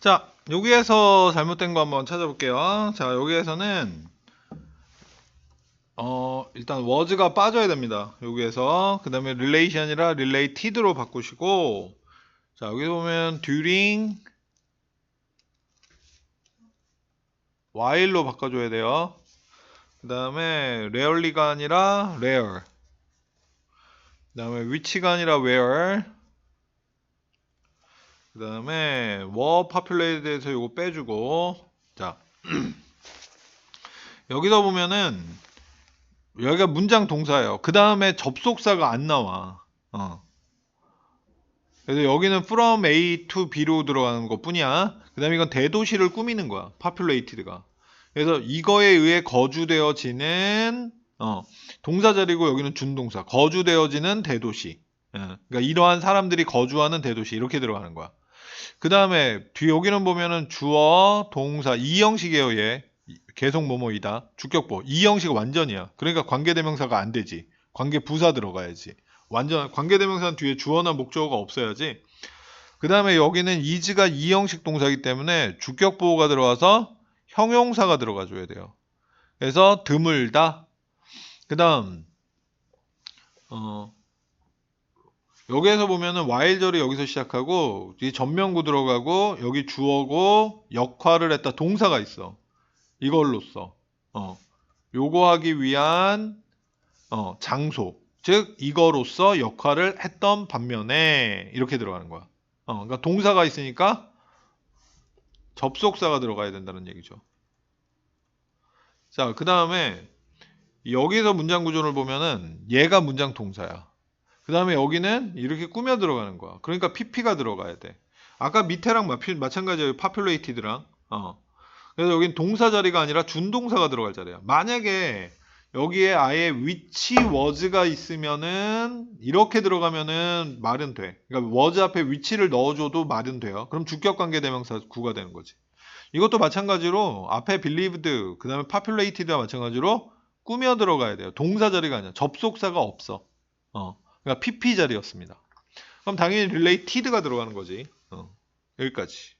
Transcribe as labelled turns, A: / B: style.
A: 자, 여기에서 잘못된 거 한번 찾아볼게요. 자, 여기에서는 어, 일단 was가 빠져야 됩니다. 여기에서 그 다음에 relation이라 related로 바꾸시고 자, 여기 보면 during while로 바꿔 줘야 돼요. 그 다음에 rarely가 아니라 rare 그 다음에 which가 아니라 where 그 다음에 were populated에서 요거 빼주고 자 여기서 보면은 여기가 문장 동사예요. 그 다음에 접속사가 안 나와. 어. 그래서 여기는 from A to B로 들어가는 것 뿐이야. 그 다음에 이건 대도시를 꾸미는 거야. populated가. 그래서 이거에 의해 거주되어지는 어, 동사 자리고 여기는 준동사. 거주되어지는 대도시. 예, 그러니까 이러한 사람들이 거주하는 대도시 이렇게 들어가는 거야. 그 다음에 뒤 여기는 보면은 주어, 동사 이 형식이에요. 얘 계속 뭐뭐이다. 주격보 이 형식 완전이야. 그러니까 관계대명사가 안 되지. 관계 부사 들어가야지. 완전 관계대명사는 뒤에 주어나 목적어가 없어야지. 그 다음에 여기는 is가 이 형식 동사이기 때문에 주격 보호가 들어와서 형용사가 들어가줘야 돼요. 그래서 드물다. 그 다음 어 여기에서 보면은 while절이 여기서 시작하고 이 전면구 들어가고 여기 주어고 역할을 했다 동사가 있어. 이걸로써 어 요거 하기 위한 어 장소 즉 이거로서 역할을 했던 반면에 이렇게 들어가는 거야. 어 그러니까 동사가 있으니까 접속사가 들어가야 된다는 얘기죠. 자, 그 다음에 여기서 문장 구조를 보면은 얘가 문장 동사야. 그 다음에 여기는 이렇게 꾸며 들어가는 거야. 그러니까 pp가 들어가야 돼. 아까 밑에랑 마- 마찬가지예요. populated랑. 어. 그래서 여긴 동사 자리가 아니라 준동사가 들어갈 자리야. 만약에 여기에 아예 which was가 있으면은 이렇게 들어가면은 말은 돼. 그러니까 was 앞에 which를 넣어줘도 말은 돼요. 그럼 주격 관계 대명사 구가 되는 거지. 이것도 마찬가지로 앞에 believed 그다음에 populated와 마찬가지로 꾸며 들어가야 돼요. 동사 자리가 아니야. 접속사가 없어. 어. 그러니까 pp 자리였습니다. 그럼 당연히 related가 들어가는 거지. 어. 여기까지.